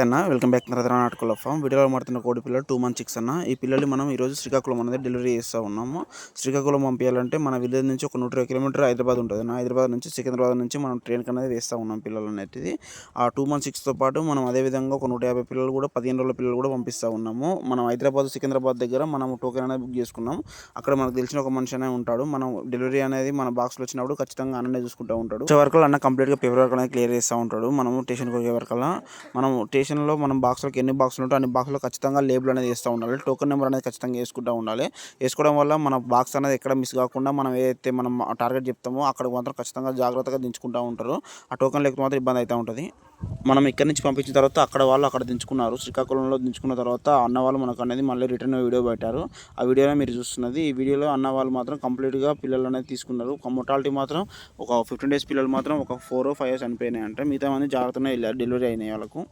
అన్న. Welcome back నరదరా నాటకుల ఫామ్. వీడియోలో మాడుతున్న కోడి పిల్లలు టూ మంత్ సిక్స్ అన్న. ఈ పిల్లలు మనం ఈరోజు శ్రీకాకుళం అనేది డెలివరీ చేస్తూ ఉన్నాము. శ్రీకాకుళం పంపించాలంటే మన విలేజ్ నుంచి ఒక నూట కిలోమీటర్ హైదరాబాద్ ఉంటుంది నా హైదరాబాద్ నుంచి సికింద్రాబాద్ నుంచి మనం ట్రైన్ అనేది వేస్తూ ఉన్నాం పిల్లలు అనేది. ఆ టూ మంత్ సిక్స్తో పాటు మనం అదేవిధంగా ఒక నూట యాభై పిల్లలు కూడా పదిహేను రోజుల పిల్లలు కూడా పంపిస్తూ ఉన్నాము. మనం హైదరాబాద్ సికింద్రాబాద్ దగ్గర మనం టోకెన్ అనేది బుక్ చేసుకున్నాం. అక్కడ మనకు తెలిసిన ఒక మనిషి అనే ఉంటాడు. మనం డెలివరీ అనేది మన బాక్స్లో వచ్చినప్పుడు ఖచ్చితంగా అన్ననే చూసుకుంటూ ఉంటాడు. వచ్చే వరకు అన్న కంప్లీట్గా పేపర్ వర్క్ అనేది క్లియర్ చేస్తూ ఉంటాడు. మనం స్టేషన్కి వచ్చే వరకల్లా మనం స్టేషన్లో మనం బాక్స్లోకి ఎన్ని బాక్సులు ఉంటాయో అన్ని బాక్స్లో ఖచ్చితంగా లేబుల్ అనేది వేస్తూ ఉండాలి. టోకెన్ నెంబర్ అనేది ఖచ్చితంగా వేసుకుంటూ ఉండాలి. వేసుకోవడం వల్ల మన బాక్స్ అనేది ఎక్కడ మిస్ కాకుండా మనం ఏదైతే మనం టార్గెట్ చెప్తామో అక్కడ మాత్రం ఖచ్చితంగా జాగ్రత్తగా దించుకుంటూ ఉంటారు. ఆ టోకెన్ లేకపోతే మాత్రం ఇబ్బంది అవుతూ ఉంటుంది. మనం ఇక్కడి నుంచి పంపించిన తర్వాత అక్కడ వాళ్ళు అక్కడ దించుకున్నారు. శ్రీకాకుళంలో దించుకున్న తర్వాత అన్న వాళ్ళు మనకు అనేది మళ్ళీ రిటర్న్ వీడియో పెట్టారు. ఆ వీడియోలో మీరు చూస్తున్నది. ఈ వీడియోలో అన్న వాళ్ళు మాత్రం కంప్లీట్గా పిల్లలు అనేది తీసుకున్నారు. ఒక మొటాలిటీ మాత్రం ఒక ఫిఫ్టీన్ డేస్ పిల్లలు మాత్రం ఒక ఫోర్ ఫైవ్ ఇయర్స్ చనిపోయినాయి అంటే మిగతా మంది జాగ్రత్తగా వెళ్ళారు. డెలివరీ అయినాయి వాళ్ళకు.